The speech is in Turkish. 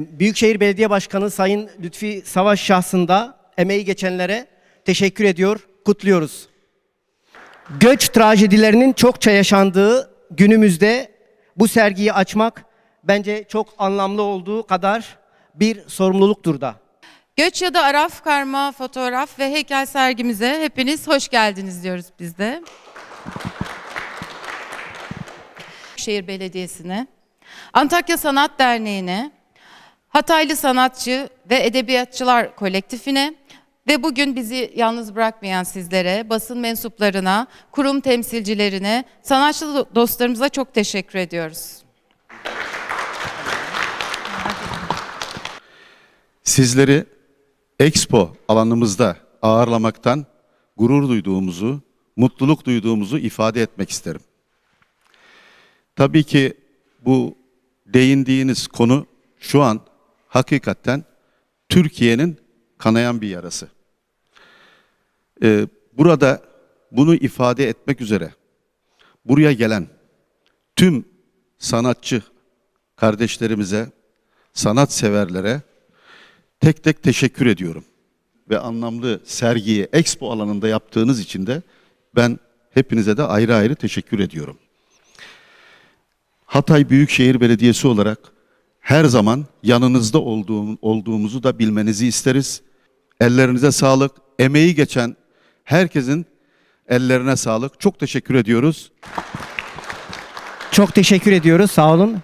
Büyükşehir Belediye Başkanı Sayın Lütfi Savaş şahsında emeği geçenlere teşekkür ediyor, kutluyoruz. Göç trajedilerinin çokça yaşandığı günümüzde bu sergiyi açmak bence çok anlamlı olduğu kadar bir sorumluluktur da. Göç ya da Araf karma fotoğraf ve heykel sergimize hepiniz hoş geldiniz diyoruz biz de. Şehir Belediyesi'ne, Antakya Sanat Derneği'ne, Hataylı Sanatçı ve Edebiyatçılar Kolektifine ve bugün bizi yalnız bırakmayan sizlere, basın mensuplarına, kurum temsilcilerine, sanatçı do- dostlarımıza çok teşekkür ediyoruz. Sizleri Expo alanımızda ağırlamaktan gurur duyduğumuzu, mutluluk duyduğumuzu ifade etmek isterim. Tabii ki bu değindiğiniz konu şu an hakikaten Türkiye'nin kanayan bir yarası. Ee, burada bunu ifade etmek üzere buraya gelen tüm sanatçı kardeşlerimize, sanatseverlere tek tek teşekkür ediyorum. Ve anlamlı sergiyi Expo alanında yaptığınız için de ben hepinize de ayrı ayrı teşekkür ediyorum. Hatay Büyükşehir Belediyesi olarak her zaman yanınızda olduğum, olduğumuzu da bilmenizi isteriz. Ellerinize sağlık, emeği geçen herkesin ellerine sağlık. Çok teşekkür ediyoruz. Çok teşekkür ediyoruz, sağ olun.